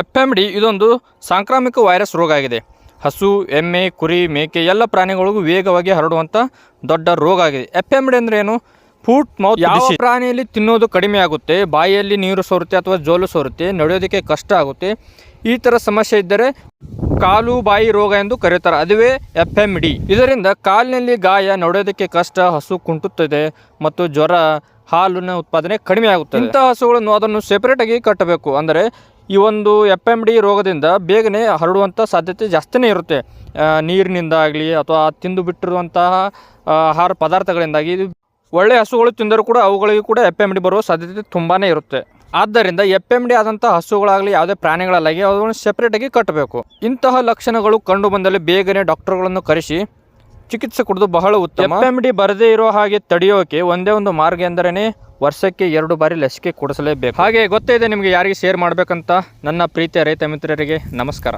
F M D ಇದೊಂದು ಸಾಂಕ್ರಾಮಿಕ virus ರೋಗ ಆಗಿದೆ. ಹಸು ಎಮ್ಮೆ ಕುರಿ ಮೇಕೆ ಎಲ್ಲ ಪ್ರಾಣಿಗಳಿಗೂ ವೇಗವಾಗಿ ಹರಡುವಂಥ ದೊಡ್ಡ ರೋಗ ಆಗಿದೆ. ಎಫ್ ಎಂ ಡಿ ಅಂದರೆ ಏನು? ಫೂಟ್ ಮೌತ್ ಯಾವ ಪ್ರಾಣಿಯಲ್ಲಿ ತಿನ್ನೋದು ಕಡಿಮೆ ಆಗುತ್ತೆ ಬಾಯಿಯಲ್ಲಿ ನೀರು ಸೋರುತ್ತೆ ಅಥವಾ ಜೋಲು ಸೋರುತ್ತೆ ನಡೆಯೋದಕ್ಕೆ ಕಷ್ಟ ಆಗುತ್ತೆ. ಈ ಥರ ಸಮಸ್ಯೆ ಇದ್ದರೆ ಕಾಲು ಬಾಯಿ ರೋಗ ಎಂದು ಕರೆಯುತ್ತಾರೆ ಅದುವೇ ಎಫ್ ಎಂ ಡಿ. ಇದರಿಂದ ಕಾಲಿನಲ್ಲಿ ಗಾಯ ನಡೆಯೋದಕ್ಕೆ ಕಷ್ಟ ಹಸು ಕುಂಟುತ್ತದೆ ಮತ್ತು ಜ್ವರ ಹಾಲಿನ ಉತ್ಪಾದನೆ ಕಡಿಮೆ ಆಗುತ್ತೆ ಇಂಥ ಹಸುಗಳನ್ನು ಅದನ್ನು ಸೆಪರೇಟಾಗಿ ಕಟ್ಟಬೇಕು. ಅಂದರೆ ಈ ಒಂದು ಎಫ್ ಎಂ ಡಿ ರೋಗದಿಂದ ಬೇಗನೆ ಹರಡುವಂಥ ಸಾಧ್ಯತೆ ಜಾಸ್ತಿನೇ ಇರುತ್ತೆ. ನೀರಿನಿಂದಾಗಲಿ ಅಥವಾ ತಿಂದು ಬಿಟ್ಟಿರುವಂತಹ ಆಹಾರ ಪದಾರ್ಥಗಳಿಂದಾಗಿ ಒಳ್ಳೆಯ ಹಸುಗಳು ತಿಂದರೂ ಕೂಡ ಅವುಗಳಿಗೂ ಕೂಡ ಎಫ್ ಎಂ ಡಿ ಬರುವ ಸಾಧ್ಯತೆ ತುಂಬಾ ಇರುತ್ತೆ. ಆದ್ದರಿಂದ ಎಫ್ ಎಂ ಡಿ ಆದಂಥ ಹಸುಗಳಾಗಲಿ ಯಾವುದೇ ಪ್ರಾಣಿಗಳಲ್ಲಾಗಿ ಅವುಗಳನ್ನು ಸೆಪ್ರೇಟಾಗಿ ಕಟ್ಟಬೇಕು. ಇಂತಹ ಲಕ್ಷಣಗಳು ಕಂಡು ಬಂದಲ್ಲಿ ಬೇಗನೆ ಡಾಕ್ಟರ್ಗಳನ್ನು ಕರೆಸಿ ಚಿಕಿತ್ಸೆ ಕೊಡೋದು ಬಹಳ ಉತ್ತಮ. ಎಫ್ ಬರದೇ ಇರೋ ಹಾಗೆ ತಡೆಯೋಕೆ ಒಂದೇ ಒಂದು ಮಾರ್ಗ ಎಂದರೇನೆ ವರ್ಷಕ್ಕೆ ಎರಡು ಬಾರಿ ಲಸಿಕೆ ಕೊಡಿಸಲೇಬೇಕು. ಹಾಗೆ ಗೊತ್ತೇ ಇದೆ ನಿಮಗೆ ಯಾರಿಗೆ ಶೇರ್ ಮಾಡಬೇಕಂತ. ನನ್ನ ಪ್ರೀತಿಯ ರೈತ ಮಿತ್ರರಿಗೆ ನಮಸ್ಕಾರ.